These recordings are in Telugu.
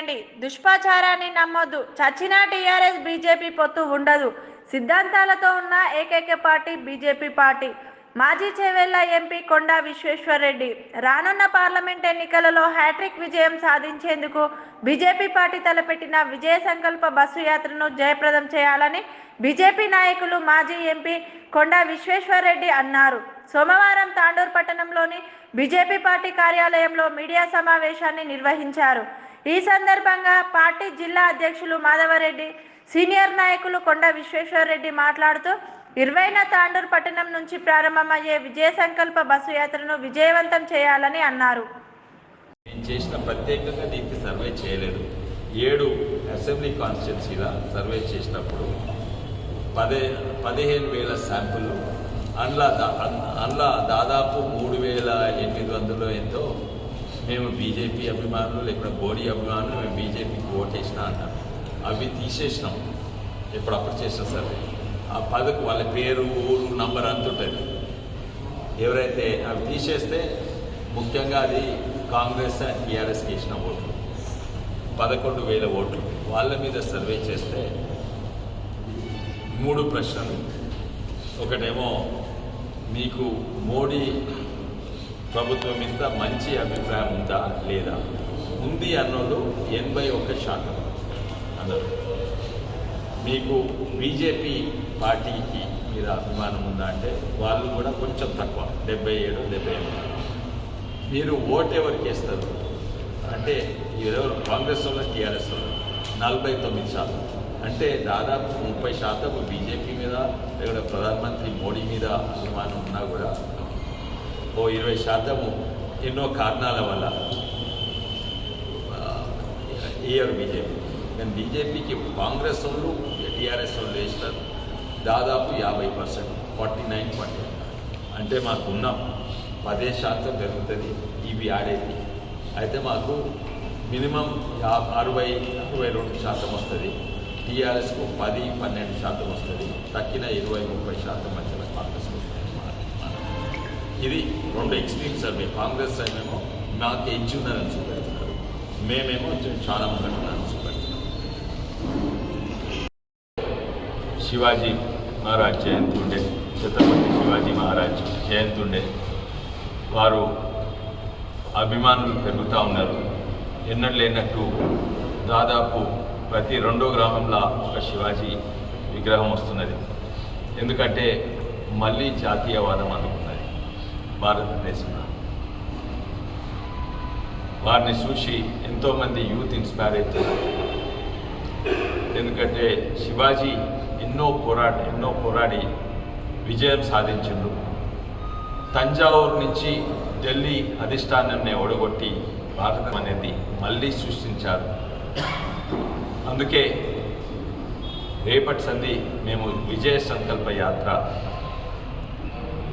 చేయండి దుష్పాచారాన్ని నమ్మొద్దు. చచ్చిన టీఆర్ఎస్ బీజేపీ పొత్తు ఉండదు. సిద్ధాంతాలతో ఉన్న ఏకైక పార్టీ బీజేపీ పార్టీ. మాజీ చేవెళ్ళ ఎంపీ కొండా విశ్వేశ్వర్రెడ్డి. రానున్న పార్లమెంట్ ఎన్నికలలో హ్యాట్రిక్ విజయం సాధించేందుకు బీజేపీ పార్టీ తలపెట్టిన విజయ సంకల్ప బస్సు యాత్రను జయప్రదం చేయాలని బీజేపీ నాయకులు మాజీ ఎంపీ కొండా విశ్వేశ్వర్రెడ్డి అన్నారు. సోమవారం తాండూర్ పట్టణంలోని బీజేపీ పార్టీ కార్యాలయంలో మీడియా సమావేశాన్ని నిర్వహించారు. ఈ సందర్భంగా పార్టీ జిల్లా అధ్యక్షులు మాధవరెడ్డి సీనియర్ నాయకులు కొండ విశ్వేశ్వరరెడ్డి మాట్లాడుతూ ఇరవైన తాండూరు పట్టణం నుంచి ప్రారంభమయ్యే విజయ సంకల్ప బస్సు యాత్రను విజయవంతం చేయాలని అన్నారు. నేను చేసిన ప్రత్యేకంగా దీనికి సర్వే చేయలేదు. ఏడు అసెంబ్లీ కాన్స్టిట్యున్సీల సర్వే చేసినప్పుడు పదే పదిహేను వేల శాంపుల్ అందులో అందులో దాదాపు మూడు వేల ఎనిమిది వందలు ఎంతో మేము బీజేపీ అభిమానులు లేకుండా మోడీ అభిమానులు మేము బీజేపీకి ఓటేసినా అన్నారు అవి తీసేసినాం ఎప్పుడప్పుడు చేసిన సరే ఆ పదకు వాళ్ళ పేరు ఊరు నంబర్ అంత ఉంటుంది ఎవరైతే అవి తీసేస్తే ముఖ్యంగా అది కాంగ్రెస్ అండ్ టీఆర్ఎస్కి ఇచ్చిన ఓట్లు పదకొండు వేల ఓట్లు వాళ్ళ మీద సర్వే చేస్తే మూడు ప్రశ్నలు ఒకటేమో మీకు మోడీ ప్రభుత్వం మీద మంచి అభిప్రాయం ఉందా లేదా? ఉంది అన్నోళ్ళు ఎనభై ఒక్క శాతం అన్నారు. మీకు బీజేపీ పార్టీకి మీద అభిమానం ఉందా అంటే వాళ్ళు కూడా కొంచెం తక్కువ డెబ్బై ఏడు డెబ్బై ఎనిమిది. మీరు ఓటు ఎవరికి వేస్తారు? అంటే ఎవరు కాంగ్రెస్ వాళ్ళు టీఆర్ఎస్ వాళ్ళు. నలభై తొమ్మిది శాతం. అంటే దాదాపు ముప్పై శాతం బీజేపీ మీద లేదా ప్రధానమంత్రి మోడీ మీద అభిమానం ఉన్నా కూడా ఓ ఇరవై శాతము ఎన్నో కారణాల వల్ల ఏఆర్ బీజేపీ. కానీ బీజేపీకి కాంగ్రెస్ వాళ్ళు టీఆర్ఎస్ వాళ్ళు వేసినారు దాదాపు యాభై పర్సెంట్ ఫార్టీ నైన్ ఫార్టీ అంటే మాకు ఉన్న పదే శాతం పెరుగుతుంది ఇవి ఆడేది. అయితే మాకు మినిమం అరవై అరవై రెండు శాతం వస్తుంది. టీఆర్ఎస్కు పది పన్నెండు శాతం వస్తుంది. తక్కిన ఇరవై ముప్పై శాతం మధ్య ఇది రెండు ఎక్స్ట్రీమ్స్ అవి కాంగ్రెస్ ఏమేమో నాకు ఎడ్జ్ ఉన్నదని చూపెడుతున్నారు. మేమేమో చాలా ముందున్నారని చూపెడుతున్నాం. శివాజీ మహారాజ్ జయంతి ఉండే ఛత్రపతి శివాజీ మహారాజ్ జయంతి ఉండే వారు అభిమానులు పెరుగుతూ ఉన్నారు. ఎన్నడూ లేనట్టు దాదాపు ప్రతి రెండో గ్రామంలో ఒక శివాజీ విగ్రహం వస్తున్నది. ఎందుకంటే మళ్ళీ జాతీయవాదం అందుకు భారతదేశం వారిని చూసి ఎంతోమంది యూత్ ఇన్స్పైర్ అవుతున్నారు ఎందుకంటే శివాజీ ఎన్నో పోరాడి ఎన్నో పోరాడి విజయం సాధించిండు. తంజావూరు నుంచి ఢిల్లీ అధిష్టానాన్ని ఓడగొట్టి భారతం అనేది మళ్ళీ సృష్టించారు. అందుకే రేపటి సంధి మేము విజయ సంకల్ప యాత్ర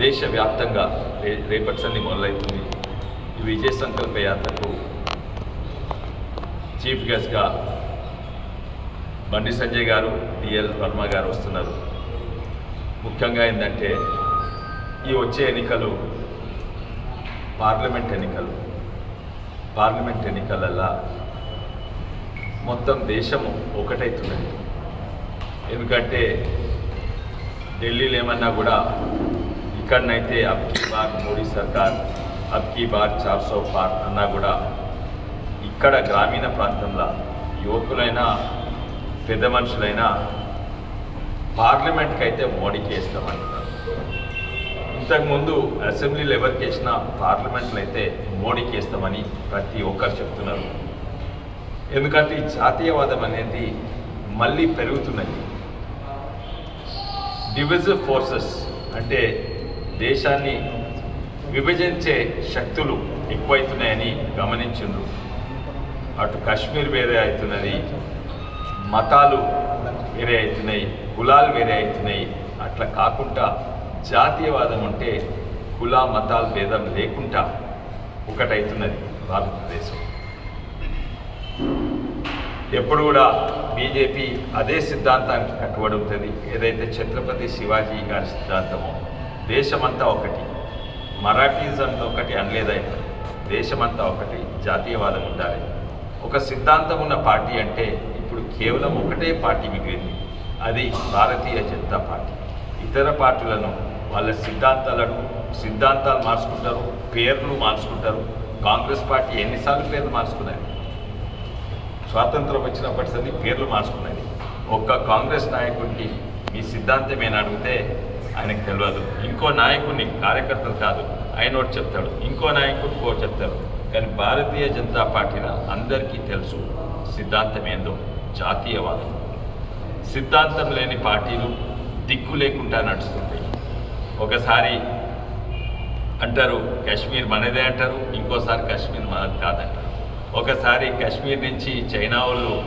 దేశవ్యాప్తంగా రే రేపటి సంధి మొదలవుతుంది. ఈ విజయ సంకల్ప యాత్రకు చీఫ్ గెస్ట్గా బండి సంజయ్ గారు డిఎల్ వర్మ గారు వస్తున్నారు. ముఖ్యంగా ఏంటంటే ఈ వచ్చే ఎన్నికలు పార్లమెంట్ ఎన్నికలు. పార్లమెంట్ ఎన్నికలల్లా మొత్తం దేశము ఒకటైతున్నది. ఎందుకంటే ఢిల్లీలో ఏమన్నా కూడా ఇక్కడనైతే అబ్కీ బార్ మోడీ సర్కార్ అబ్కీ బార్ చార్ సౌ పార్ అన్నా కూడా ఇక్కడ గ్రామీణ ప్రాంతంలో యువకులైనా పెద్ద మనుషులైనా పార్లమెంట్కి అయితే మోడీకి వేస్తామంటున్నారు ఇంతకుముందు అసెంబ్లీలో ఎవరికి వేసినా పార్లమెంట్లో అయితే మోడీకి వేస్తామని ప్రతి ఒక్కరు చెప్తున్నారు. ఎందుకంటే ఈ జాతీయవాదం అనేది మళ్ళీ పెరుగుతున్నది. డివిజివ్ ఫోర్సెస్ అంటే దేశాన్ని విభజించే శక్తులు ఎక్కువైతున్నాయని గమనించిండ్రు. అటు కాశ్మీర్ వేరే అవుతున్నది మతాలు వేరే అవుతున్నాయి కులాలు వేరే అవుతున్నాయి. అట్లా కాకుండా జాతీయవాదం అంటే కుల మతాలు భేదం లేకుండా ఒకటవుతున్నది భారతదేశం. ఎప్పుడు కూడా బీజేపీ అదే సిద్ధాంతానికి కట్టుబడి ఉంటుంది. ఏదైతే ఛత్రపతి శివాజీ గారి సిద్ధాంతమో దేశమంతా ఒకటి. మరాఠీజంతో ఒకటి అనలేదైనా దేశమంతా ఒకటి జాతీయవాదం ఉండాలి. ఒక సిద్ధాంతం ఉన్న పార్టీ అంటే ఇప్పుడు కేవలం ఒకటే పార్టీ మిగిలింది. అది భారతీయ జనతా పార్టీ. ఇతర పార్టీలను వాళ్ళ సిద్ధాంతాలను సిద్ధాంతాలు మార్చుకుంటారు పేర్లు మార్చుకుంటారు. కాంగ్రెస్ పార్టీ ఎన్నిసార్లు పేర్లు మార్చుకున్నది? స్వాతంత్రం వచ్చినప్పటిసరి పేర్లు మార్చుకున్నది. ఒక్క కాంగ్రెస్ నాయకుడికి మీ సిద్ధాంతమేనా అడిగితే ఆయనకు తెలియదు ఇంకో నాయకుడిని కార్యకర్తలు కాదు. ఆయన ఒకటి చెప్తాడు. ఇంకో నాయకుడు ఇంకో చెప్తాడు. కానీ భారతీయ జనతా పార్టీలో అందరికీ తెలుసు సిద్ధాంతం ఏందో. జాతీయవాదం. సిద్ధాంతం లేని పార్టీలు దిక్కు లేకుండా నడుస్తుంటాయి. ఒకసారి అంటారు కాశ్మీర్ మనదే అంటారు. ఇంకోసారి కాశ్మీర్ మనది కాదంటారు. ఒకసారి కాశ్మీర్ నుంచి చైనా వాళ్ళు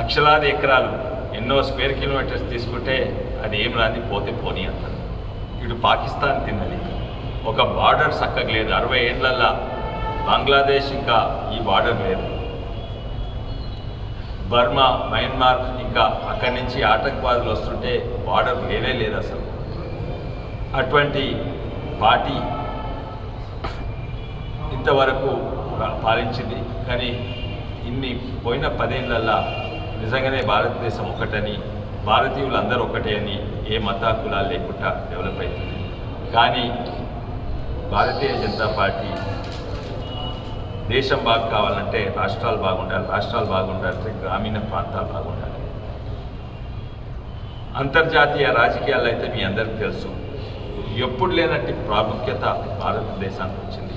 లక్షలాది ఎకరాలు ఎన్నో స్క్వేర్ కిలోమీటర్స్ తీసుకుంటే అది ఏం రాని పోతే పోనీ అంటారు. ఇటు పాకిస్తాన్ తిన్నది. ఒక బార్డర్ చక్కగా లేదు అరవై ఏళ్ళల్లో బంగ్లాదేశ్ ఇంకా ఈ బార్డర్ లేదు. బర్మా మయన్మార్ ఇంకా అక్కడి నుంచి ఆటంకవాదులు వస్తుంటే బార్డర్ లేనే లేదు అసలు. అటువంటి పార్టీ ఇంతవరకు పాలించింది. కానీ ఇన్ని పోయిన పదేళ్ళల్లా నిజంగానే భారతదేశం ఒకటని భారతీయులు అందరూ ఒకటే అని ఏ మత కులాలు లేకుండా డెవలప్ అవుతుంది. కానీ భారతీయ జనతా పార్టీ దేశం బాగు కావాలంటే రాష్ట్రాలు బాగుండాలి రాష్ట్రాలు బాగుండాలంటే గ్రామీణ ప్రాంతాలు బాగుండాలి. అంతర్జాతీయ రాజకీయాలు అయితే మీ అందరికీ తెలుసు ఎప్పుడు లేనట్టి ప్రాముఖ్యత భారతదేశానికి వచ్చింది.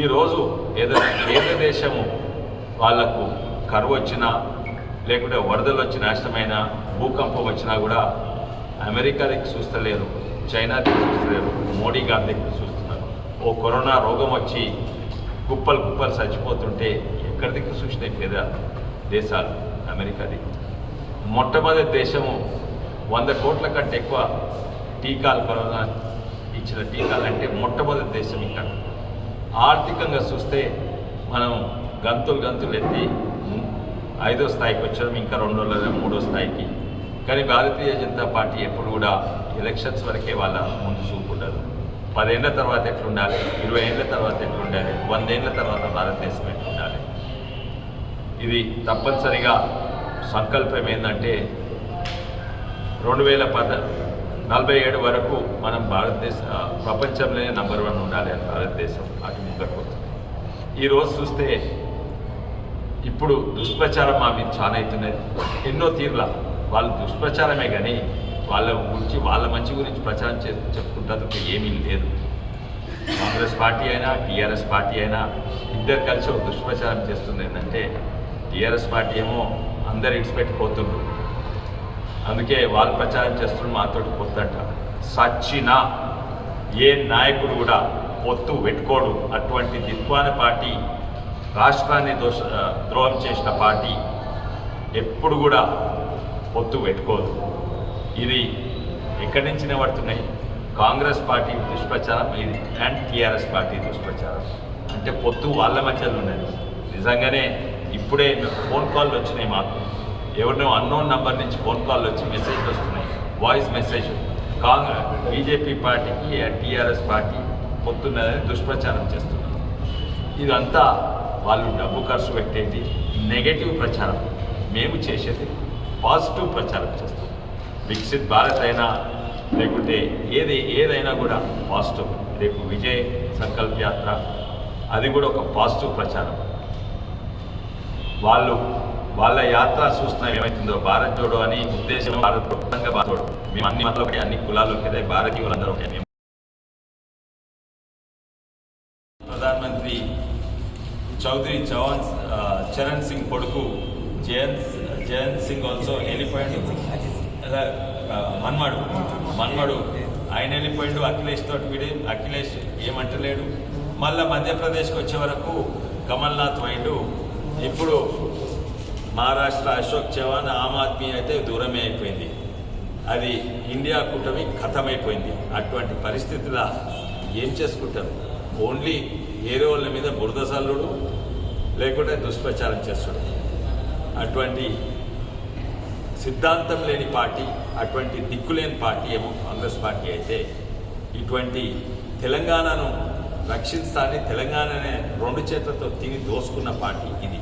ఈరోజు ఏదైనా పేద దేశము వాళ్ళకు కరువు వచ్చినా లేకుంటే వరదలు వచ్చి నాశనమైనా భూకంపం వచ్చినా కూడా అమెరికా దగ్గర చూస్తలేరు చైనా దగ్గర చూస్తలేరు మోడీ గారి దగ్గర చూస్తున్నారు. ఓ కరోనా రోగం వచ్చి కుప్పలు కుప్పలు చచ్చిపోతుంటే ఎక్కడి దగ్గర చూసినాయి పేద దేశాలు? అమెరికా దగ్గర మొట్టమొదటి దేశము వంద కోట్ల కంటే ఎక్కువ టీకాలు కరోనా ఇచ్చిన టీకాలు అంటే మొట్టమొదటి దేశం ఇక్కడ. ఆర్థికంగా చూస్తే మనం గంతులు గంతులు ఎత్తి ఐదో స్థాయికి వచ్చాం ఇంకా రెండో లేదా మూడో స్థాయికి. కానీ భారతీయ జనతా పార్టీ ఎప్పుడు కూడా ఎలక్షన్స్ వరకే వాళ్ళ ముందు చూపు ఉండదు. పదేళ్ళ తర్వాత ఎట్లుండాలి? ఇరవై ఏళ్ళ తర్వాత ఎట్లుండాలి? వందేళ్ళ తర్వాత భారతదేశం ఎట్లుండాలి? ఇది తప్పనిసరిగా సంకల్పం ఏంటంటే రెండు వేల పద నలభై ఏడు వరకు మనం భారతదేశ ప్రపంచంలోనే నంబర్ వన్ ఉండాలి అని భారతదేశం అటు ముందుకు ఈరోజు చూస్తే ఇప్పుడు దుష్ప్రచారం మా మీద చాలా అవుతున్నది ఎన్నో తీర్ల వాళ్ళు దుష్ప్రచారమే కానీ వాళ్ళ గురించి వాళ్ళ మంచి గురించి ప్రచారం చే చెప్పుకుంటానికి ఏమీ లేదు. కాంగ్రెస్ పార్టీ అయినా టీఆర్ఎస్ పార్టీ అయినా ఇద్దరు కలిసి ఒక దుష్ప్రచారం చేస్తుంది ఏంటంటే టీఆర్ఎస్ పార్టీ ఏమో అందరు ఇడిచిపెట్టిపోతుండ్రు. అందుకే వాళ్ళు ప్రచారం చేస్తున్న మాతోటి పొత్తంట సచ్చిన ఏ నాయకుడు కూడా పొత్తు పెట్టుకోడు. అటువంటి దిక్వాన పార్టీ రాష్ట్రాన్ని దోష ద్రోహం చేసిన పార్టీ ఎప్పుడు కూడా పొత్తు పెట్టుకోదు. ఇది ఎక్కడి నుంచి నిలబడుతున్నాయి కాంగ్రెస్ పార్టీ దుష్ప్రచారం ఇది అండ్ టీఆర్ఎస్ పార్టీ దుష్ప్రచారం. అంటే పొత్తు వాళ్ళ మధ్యలో ఉన్నది. నిజంగానే ఇప్పుడే ఫోన్ కాల్ వచ్చినాయి మాకు. ఎవరినో అన్నోన్ నంబర్ నుంచి ఫోన్ కాల్ వచ్చి మెసేజ్ వస్తున్నాయి. Voice message. కాంగ్రెస్ బీజేపీ పార్టీకి టీఆర్ఎస్ పార్టీ పొత్తున్నదని దుష్ప్రచారం చేస్తున్నారు. ఇదంతా వాళ్ళు డబ్బు ఖర్చు పెట్టేది నెగటివ్ ప్రచారం. మేము చేసేది పాజిటివ్ ప్రచారం చేస్తాం. వికసిత్ భారత్ అయినా లేకుంటే ఏది ఏదైనా కూడా పాజిటివ్. రేపు విజయ్ సంకల్ప్ యాత్ర అది కూడా ఒక పాజిటివ్ ప్రచారం. వాళ్ళు వాళ్ళ యాత్ర చూస్తున్న ఏమైతుందో భారత్ జోడో అని ఉద్దేశం భారత్ మొత్తంగా భారత్ మేము అన్ని మతాలు ఒకటి అన్ని కులాలు ఒకటే భారతీయులందరూ ఒకటే. మేము ప్రధానమంత్రి చౌదరి చవన్ చరణ్ సింగ్ కొడుకు జయంత్ జయంత్ సింగ్ ఆల్సో వెళ్ళిపోయాడు. అలా, మన్మాడు మన్మడు మన్మడు ఆయన వెళ్ళిపోయాడు అఖిలేష్ తోటి వీడే అఖిలేష్ ఏమంటలేడు. మళ్ళా మధ్యప్రదేశ్కి వచ్చే వరకు కమల్నాథ్ పోయిండు. ఇప్పుడు మహారాష్ట్ర అశోక్ చవాన్ ఆమ్ ఆద్మీ అయితే దూరమే అయిపోయింది. అది ఇండియా కూటమి కథమైపోయింది. అటువంటి పరిస్థితుల ఏం చేసుకుంటారు? ఓన్లీ వేరే వాళ్ళ మీద బురద లేకుంటే దుష్ప్రచారం చేస్తాడు. అటువంటి సిద్ధాంతం లేని పార్టీ అటువంటి దిక్కులేని పార్టీ ఏమో కాంగ్రెస్ పార్టీ అయితే ఇటువంటి తెలంగాణను రక్షిస్తానని తెలంగాణనే రెండు చేతులతో తిని దోసుకున్న పార్టీ ఇది.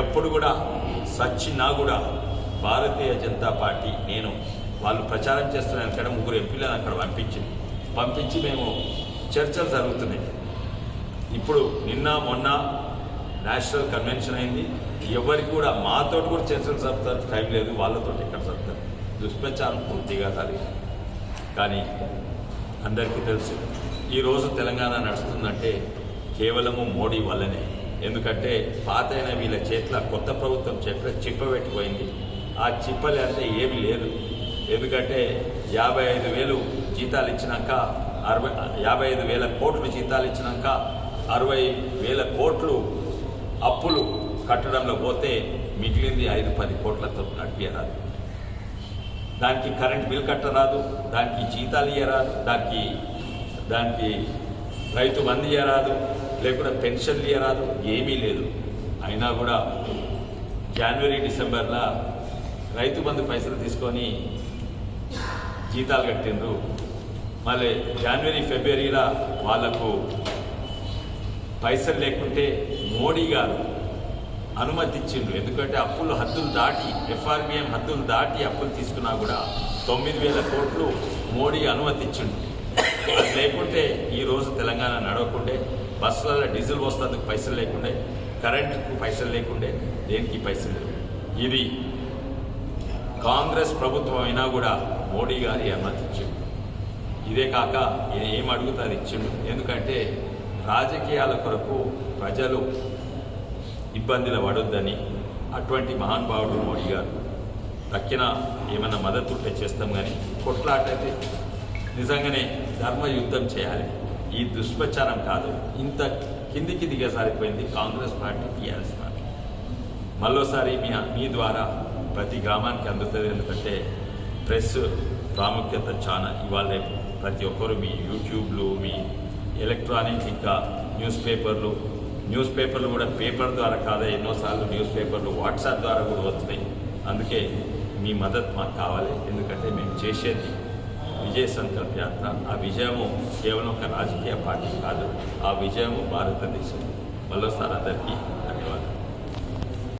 ఎప్పుడు కూడా సచ్చినా కూడా భారతీయ జనతా పార్టీ నేను వాళ్ళు ప్రచారం చేస్తున్నాను అక్కడ ముగ్గురు ఎంపీలను అక్కడ పంపించింది పంపించి మేము చర్చలు జరుగుతున్నాయి. ఇప్పుడు నిన్న మొన్న నేషనల్ కన్వెన్షన్ అయింది. ఎవరికి కూడా మాతో కూడా చర్చలు జరుపుతారు టైం లేదు వాళ్ళతో ఎక్కడ జరుపుతారు. దుష్ప్రచారం పూర్తిగా కాదు కానీ అందరికీ తెలుసు ఈరోజు తెలంగాణ నడుస్తుందంటే కేవలము మోడీ వల్లనే. ఎందుకంటే పాతైన వీళ్ళ చేతిలో కొత్త ప్రభుత్వం చేతిలో చిప్పబెట్టిపోయింది ఆ చిప్పలు అంటే ఏమీ లేదు. ఎందుకంటే యాభై ఐదు వేలు జీతాలు ఇచ్చినాక అరవై యాభై ఐదు వేల కోట్లు జీతాలు ఇచ్చినాక అరవై వేల కోట్లు అప్పులు కట్టడంలో పోతే మిగిలింది ఐదు పది కోట్లతో నడిపేరాదు దానికి కరెంట్ బిల్ కట్టరాదు దానికి జీతాలు ఇయ్యరాదు దానికి దానికి రైతు మంది ఇయ్యరాదు లేకుండా పెన్షన్లు ఇయ్యరాదు ఏమీ లేదు. అయినా కూడా జనవరి డిసెంబర్లో రైతు బంధు పైసలు తీసుకొని జీతాలు కట్టిండ్రు. మళ్ళీ జనవరి ఫిబ్రవరిలో వాళ్ళకు పైసలు లేకుంటే మోడీ గారు అనుమతిచ్చిండు ఎందుకంటే అప్పులు హద్దులు దాటి ఎఫ్ఆర్బిఎం హద్దులు దాటి అప్పులు తీసుకున్నా కూడా తొమ్మిది వేల కోట్లు మోడీ అనుమతిచ్చిండు. అది లేకుంటే ఈరోజు తెలంగాణ నడవకుండే బస్సులలో డీజిల్ వస్తేందుకు పైసలు లేకుండే కరెంటుకు పైసలు లేకుండే దేనికి పైసలు లేవు. ఇది కాంగ్రెస్ ప్రభుత్వం అయినా కూడా మోడీ గారి అనుమతిచ్చిండు. ఇదే కాక ఇది ఏం అడుగుతా ఇచ్చిండు? ఎందుకంటే రాజకీయాల కొరకు ప్రజలు ఇబ్బందులు పడొద్దని అటువంటి మహానుభావుడు మోడీ గారు. తక్కిన ఏమైనా మద్దతు ఉంటే చేస్తాం కానీ కొట్లాటైతే నిజంగానే ధర్మ యుద్ధం చేయాలి. ఈ దుష్ప్రచారం కాదు. ఇంత కిందికి దిగసారిపోయింది కాంగ్రెస్ పార్టీ టీఆర్ఎస్ పార్టీ. మళ్ళోసారి మీ మీ ద్వారా ప్రతి గ్రామానికి అందుతుంది. ఎందుకంటే ప్రెస్ ప్రాముఖ్యత చాలా ఇవాళ ప్రతి ఒక్కరు మీ యూట్యూబ్లు మీ ఎలక్ట్రానిక్ ఇంకా న్యూస్ పేపర్లు న్యూస్ పేపర్లు కూడా పేపర్ ద్వారా కాదా ఎన్నోసార్లు న్యూస్ పేపర్లు వాట్సాప్ ద్వారా కూడా వస్తున్నాయి. అందుకే మీ మద్దతు మాకు కావాలి. ఎందుకంటే మేము చేసేది విజయ సంకల్ప యాత్ర. ఆ విజయము కేవలం ఒక రాజకీయ పార్టీ కాదు. ఆ విజయము భారతదేశం. మరోసారి అందరికీ